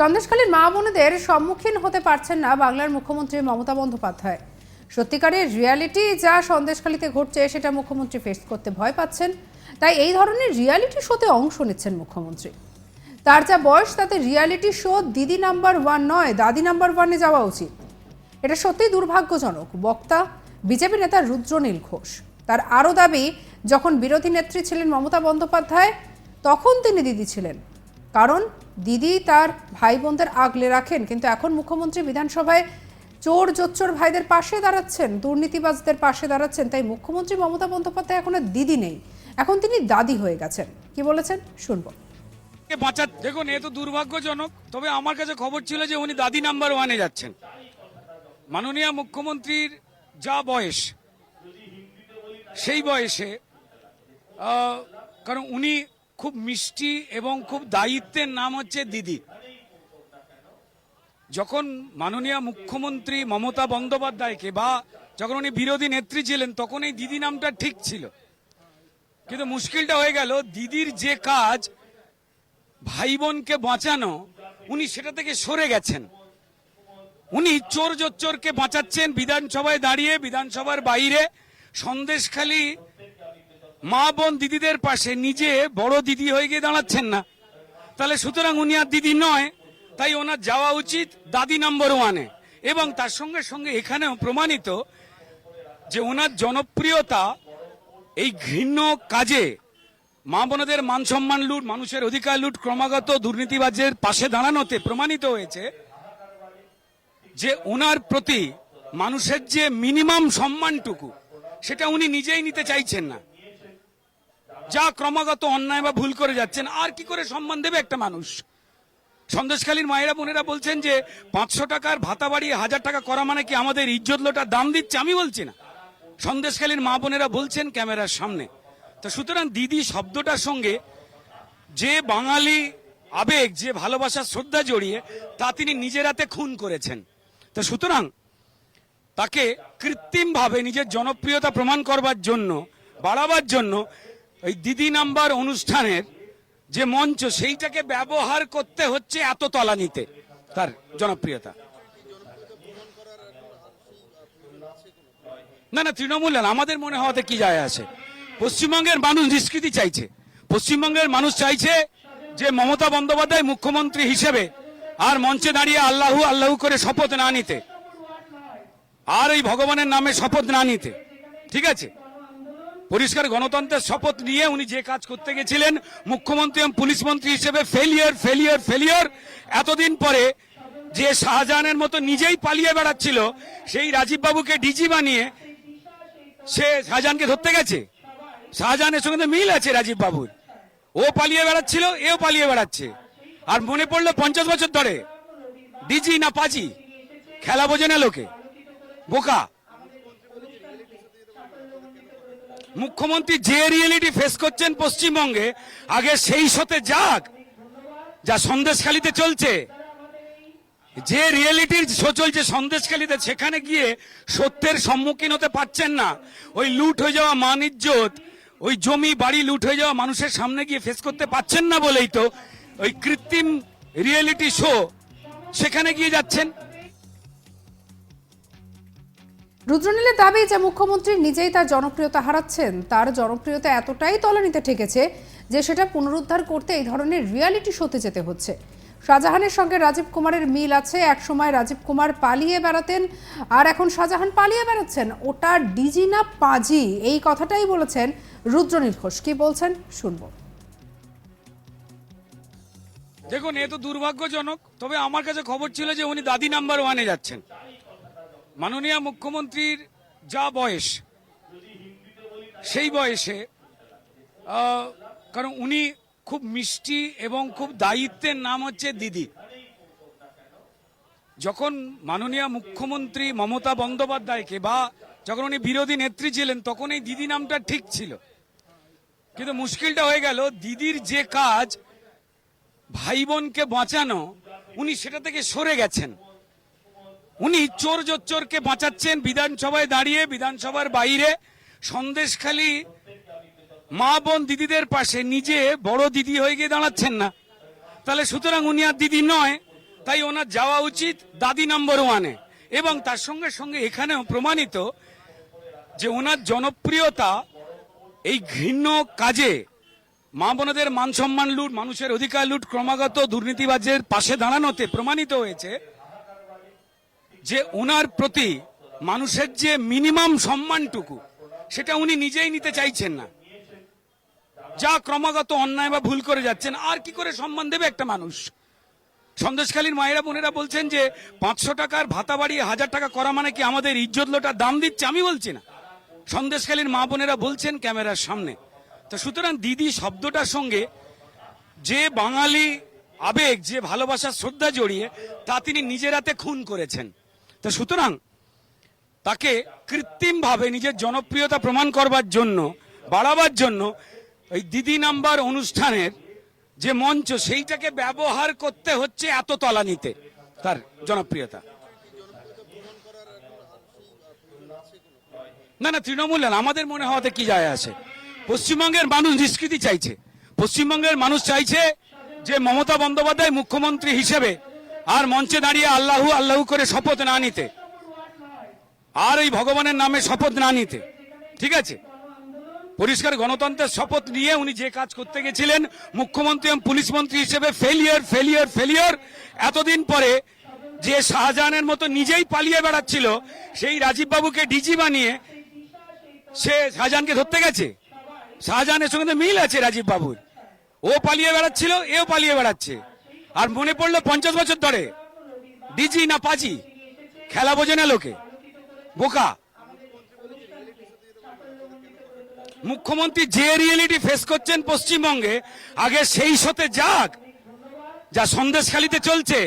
সন্দেশখালীর মা বোনেদের সম্মুখীন হতে পারছেন না বাংলার মুখ্যমন্ত্রী মমতা বন্দ্যোপাধ্যায়। সত্যিকারের রিয়ালিটি যা সন্দেশখালীতে ঘটছে সেটা মুখ্যমন্ত্রী ফেস করতে ভয় পাচ্ছেন। তাই এই ধরনের রিয়ালিটি শোতে অংশ নিচ্ছেন মুখ্যমন্ত্রী। তার যা বয়স, তাতে রিয়ালিটি শো দিদি নাম্বার ওয়ান নয়, দাদি নাম্বার ওয়ানে যাওয়া উচিত। এটা সত্যিই দুর্ভাগ্যজনক। বক্তা, বিজেপি নেতা রুদ্রনীল ঘোষ। তার আরও দাবি, যখন বিরোধী নেত্রী ছিলেন মমতা বন্দ্যোপাধ্যায়, তখন তিনি দিদি ছিলেন। কারণ দিদি তার ভাই বোনদের আগলে রাখেন, কিন্তু এখন মুখ্যমন্ত্রী বিধানসভায় চোর জোচ্চোর ভাইদের পাশে দাঁড়াচ্ছেন, দুর্নীতিবাজদের পাশে দাঁড়াচ্ছেন, তাই মুখ্যমন্ত্রী মমতা বন্দ্যোপাধ্যায় এখন আর দিদি নেই। এখন তিনি দাদি হয়ে গেছেন। কি বলেছেন? শুনব। বাঁচা দেখুন, এ তো দুর্ভাগ্যজনক, তবে আমার কাছে খবর ছিল যে উনি দাদি নাম্বার ওয়ানে যাচ্ছেন। মাননীয় মুখ্যমন্ত্রীর যা বয়স, সেই বয়সে কারণ উনি খুব মিষ্টি এবং খুব দায়িত্বের নাম হচ্ছে দিদি। যখন মাননীয় মুখ্যমন্ত্রী মমতা বন্দ্যোপাধ্যায়কে বা যখন উনি বিরোধী নেত্রী ছিলেন, তখন এই দিদি নামটা ঠিক ছিল। কিন্তু মুশকিলটা হয়ে গেল, দিদির যে কাজ ভাই বোনকে বাঁচানো, উনি সেটা থেকে সরে গেছেন। উনি চোর জোচ্চোরকে বাঁচাচ্ছেন বিধানসভায় দাঁড়িয়ে, বিধানসভার বাইরে। সন্দেশখালী মা বোন দিদিদের পাশে নিজে বড় দিদি হয়ে গিয়ে দাঁড়াচ্ছেন না। তাহলে সুতরাং উনি আর দিদি নয়, তাই ওনার যাওয়া উচিত দাদি নম্বর ওয়ানে এবং তার সঙ্গে সঙ্গে এখানেও প্রমাণিত যে ওনার জনপ্রিয়তা এই ঘৃণ্য কাজে মা বোনদের মান সম্মান লুট, মানুষের অধিকার লুট, ক্রমাগত দুর্নীতিবাজের পাশে দাঁড়ানোতে প্রমাণিত হয়েছে যে ওনার প্রতি মানুষের যে মিনিমাম সম্মানটুকু, সেটা উনি নিজেই নিতে চাইছেন না। যা ক্রমাগত অন্যায় বা ভুল করে যাচ্ছেন, আর কি করে সম্মান দেবে একটা মানুষ? সন্দেশখালীর মায়েরা বোনেরা বলছেন যে, পাঁচশো টাকার ভাতা বাড়িয়ে হাজার টাকা করা মানে কি আমাদের ইজ্জত লোটার দাম দিচ্ছে? আমি বলছি না। সন্দেশখালীর মা বোনেরা বলছেন ক্যামেরার সামনে। তো সুতরাং দিদি শব্দটার সঙ্গে যে বাঙালি আবেগ, যে ভালোবাসার শ্রদ্ধা জড়িয়ে, তা তিনি নিজের হাতে খুন করেছেন। তো সুতরাং তাকে কৃত্রিমভাবে নিজের জনপ্রিয়তা প্রমাণ করবার জন্য, বাড়াবার জন্য ওই দিদি নাম্বার অনুষ্ঠানের যে মঞ্চ, সেইটাকে ব্যবহার করতে হচ্ছে এত তলানিতে, তার জনপ্রিয়তা। না না, তৃণমূল আমাদের মনে হওয়াতে কি যায় আছে? পশ্চিমবঙ্গের মানুষ নিষ্কৃতি চাইছে। পশ্চিমবঙ্গের মানুষ চাইছে যে মমতা বন্দ্যোপাধ্যায় মুখ্যমন্ত্রী হিসেবে আর মঞ্চে দাঁড়িয়ে আল্লাহু আল্লাহু করে শপথ না নিতে। আর ওই ভগবানের নামে শপথ না নিতে। ঠিক আছে? পরিষ্কার গণতন্ত্রের শপথ নিয়ে উনি যে কাজ করতে গেছিলেন, মুখ্যমন্ত্রী এবং পুলিশ মন্ত্রী হিসেবে ফেলিয়ার ফেলিয়ার ফেলিয়ার এতদিন পরে যে শাহজাহানের মতো নিজেই পালিয়ে বেড়াচ্ছিল, সেই রাজীব বাবুকে ডিজি বানিয়ে সে শাহজাহানকে ধরতে গেছে। শাহজাহানের সঙ্গে মিল আছে রাজীব বাবুর। ও পালিয়ে বেড়াচ্ছিল, এও পালিয়ে বেড়াচ্ছে। আর মনে পড়ল পঞ্চাশ বছর ধরে ডিজি না পাজি, খেলা বোঝে না লোকে। বোকা। মুখ্যমন্ত্রী যে রিয়েলিটি ফেস করছেন পশ্চিমবঙ্গে, আগে সেই সাথে যাক, যা সন্দেশখালিতে চলছে। যে রিয়েলিটির শো চলছে সন্দেশখালিতে, সেখানে গিয়ে সত্যের সম্মুখীন হতে পারছেন না। ওই লুট হয়ে যাওয়া মান ইজ্জত ওই জমি বাড়ি লুট হয়ে যাওয়া মানুষের সামনে গিয়ে ফেস করতে পারছেন না বলেই তো ওই কৃত্রিম রিয়েলিটি শো সেখানে গিয়ে যাচ্ছেন। রুদ্রনীলের দাবি যে মুখ্যমন্ত্রী নিজেই তার জনপ্রিয়তা হারাচ্ছেন, তার জনপ্রিয়তা এতটাই তলানিতে ঠেকেছে যে সেটা পুনরুদ্ধার করতে এই ধরনের রিয়ালিটি শোতে যেতে হচ্ছে। শাহজাহানের সঙ্গে রাজীব কুমারের মিল আছে, একসময় রাজীব কুমার পালিয়ে বেড়াতেন, আর এখন শাহজাহান পালিয়ে বেড়াচ্ছেন। ওটা ডিজি না পাজি? এই কথাটাই বলেছেন রুদ্রনীল ঘোষ। কি বলছেন? শুনব। দেখুন, এ তো দুর্ভাগ্যজনক, তবে আমার কাছে খবর ছিল যে উনি দাদি নাম্বার ওয়ানে যাচ্ছেন। মাননীয় মুখ্যমন্ত্রীর যা বয়স, সেই বয়সে কারণ উনি খুব মিষ্টি এবং খুব দায়িত্বের নাম হচ্ছে দিদি। যখন মাননীয় মুখ্যমন্ত্রী মমতা বন্দ্যোপাধ্যায়কে বা যখন উনি বিরোধী নেত্রী ছিলেন, তখন এই দিদি নামটা ঠিক ছিল। কিন্তু মুশকিলটা হয়ে গেল, দিদির যে কাজ, ভাই বোনকে বাঁচানো, উনি সেটা থেকে সরে গেছেন। উনি চোর জোচ্চোরকে বাঁচাচ্ছেন বিধানসভায় দাঁড়িয়ে, বিধানসভার বাইরে। সন্দেশখালী মা বোন দিদিদের পাশে নিজে বড় দিদি হয়ে গিয়ে দাঁড়াচ্ছেন না। তাহলে সুতরাং উনি আর দিদি নয়, তাই ওনার যাওয়া উচিত দাদি নম্বর ওয়ানে। এবং তার সঙ্গে সঙ্গে এখানেও প্রমাণিত যে ওনার জনপ্রিয়তা এই ঘৃণ্য কাজে মা বোনদের মান সম্মান লুট, মানুষের অধিকার লুট, ক্রমাগত দুর্নীতিবাজের পাশে দাঁড়ানোতে প্রমাণিত হয়েছে। যে ওনার প্রতি মানুষের যে মিনিমাম সম্মানটুকু, সেটা উনি নিজেই নিতে চাইছেন না। যা ক্রমাগত অন্যায় বা ভুল করে যাচ্ছেন, আর কি করে সম্মান দেবে একটা মানুষ? সন্দেশখালীর মায়েরা বোনেরা বলছেন যে, পাঁচশো টাকার ভাতা বাড়িয়ে হাজার টাকা করা মানে কি আমাদের ইজ্জত লোটার দাম দিচ্ছে? আমি বলছি না। সন্দেশখালীর মা বোনেরা বলছেন ক্যামেরার সামনে। তো সুতরাং দিদি শব্দটার সঙ্গে যে বাঙালি আবেগ, যে ভালোবাসার শ্রদ্ধা জড়িয়ে, তা তিনি নিজের হাতে খুন করেছেন। তো সুতরাং তাকে কৃত্রিমভাবে নিজের জনপ্রিয়তা প্রমাণ করবার জন্য, বাড়াবার জন্য ওই দিদি নাম্বার অনুষ্ঠানের যে মঞ্চ, সেইটাকে ব্যবহার করতে হচ্ছে এত তলানিতে তার জনপ্রিয়তা। না না, তৃণমূল আমাদের মনে হওয়াতে কি যায় আছে। পশ্চিমবঙ্গের মানুষ নিষ্কৃতি চাইছে। পশ্চিমবঙ্গের মানুষ চাইছে যে মমতা বন্দ্যোপাধ্যায় মুখ্যমন্ত্রী হিসেবে আর মঞ্চে দাঁড়িয়ে আল্লাহু আল্লাহু করে শপথ না নিতে। আর ওই ভগবানের নামে শপথ না নিতে। ঠিক আছে? পরিষ্কার গণতন্ত্রের শপথ নিয়ে উনি যে কাজ করতে গেছিলেন, মুখ্যমন্ত্রী এবং পুলিশ মন্ত্রী হিসেবে ফেলিয়ার ফেলিয়ার ফেলিয়ার এতদিন পরে যে শাহজাহানের মতো নিজেই পালিয়ে বেড়াচ্ছিল, সেই রাজীব বাবুকে ডিজি বানিয়ে সে শাহজাহানকে ধরতে গেছে। শাহজাহানের সঙ্গে মিল আছে রাজীব বাবুর ও পালিয়ে বেড়াচ্ছিল, এও পালিয়ে বেড়াচ্ছে। আর মনে পড়ল পঞ্চাশ বছর ধরে। ডিজি না পাজি? খেলা বোঝে না লোকে। বোকা। মুখ্যমন্ত্রী যে রিয়েলিটি ফেস করছেন পশ্চিমবঙ্গে, আগে সেই সাথে যাক, যা সন্দেশখালিতে চলছে।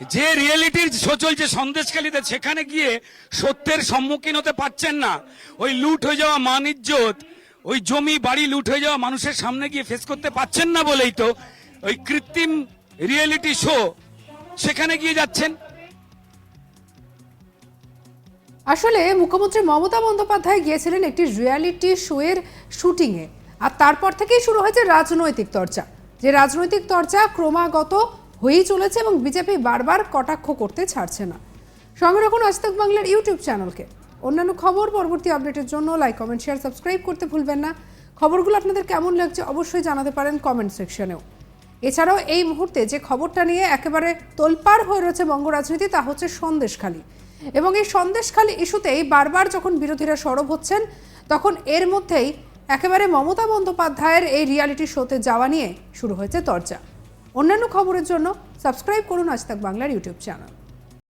যে রিয়েলিটির শো চলছে সন্দেশখালিতে, সেখানে গিয়ে সত্যের সম্মুখীন হতে পারছেন না। ওই লুট হয়ে যাওয়া মান ইজ্জত ওই জমি বাড়ি লুট হয়ে যাওয়া মানুষের সামনে গিয়ে ফেস করতে পারছেন না বলেই তো ওই কৃত্রিম রিয়েলিটি শো সেখানে গিয়ে যাচ্ছেন। আসলে মুখ্যমন্ত্রী মমতা বন্দ্যোপাধ্যায় গিয়েছিলেন একটি রিয়ালিটি শোয়ের শুটিংয়ে আর তারপর থেকেই শুরু হয়েছে রাজনৈতিক চর্চা যে রাজনৈতিক চর্চা ক্রমাগত হয়েই চলেছে এবং বিজেপি বারবার কটাক্ষ করতে ছাড়ছে না। সঙ্গে রাখুন আজ তাক বাংলার ইউটিউব চ্যানেলকে। অন্যান্য খবর, পরবর্তী আপডেটের জন্য লাইক কমেন্ট শেয়ার সাবস্ক্রাইব করতে ভুলবেন না। খবরগুলো আপনাদের কেমন লাগছে অবশ্যই জানাতে পারেন কমেন্ট সেকশনেও এছাড়াও এই মুহূর্তে যে খবরটা নিয়ে একেবারে তোলপাড় হয়ে রয়েছে বঙ্গ রাজনীতি, তা হচ্ছে সন্দেশখালী। এবং এই সন্দেশখালী ইস্যুতেই বারবার যখন বিরোধীরা সরব হচ্ছেন, তখন এর মধ্যেই একেবারে মমতা বন্দ্যোপাধ্যায়ের এই রিয়ালিটি শোতে যাওয়া নিয়ে শুরু হয়েছে চর্চা অন্যান্য খবরের জন্য সাবস্ক্রাইব করুন আজ বাংলার ইউটিউব চ্যানেল।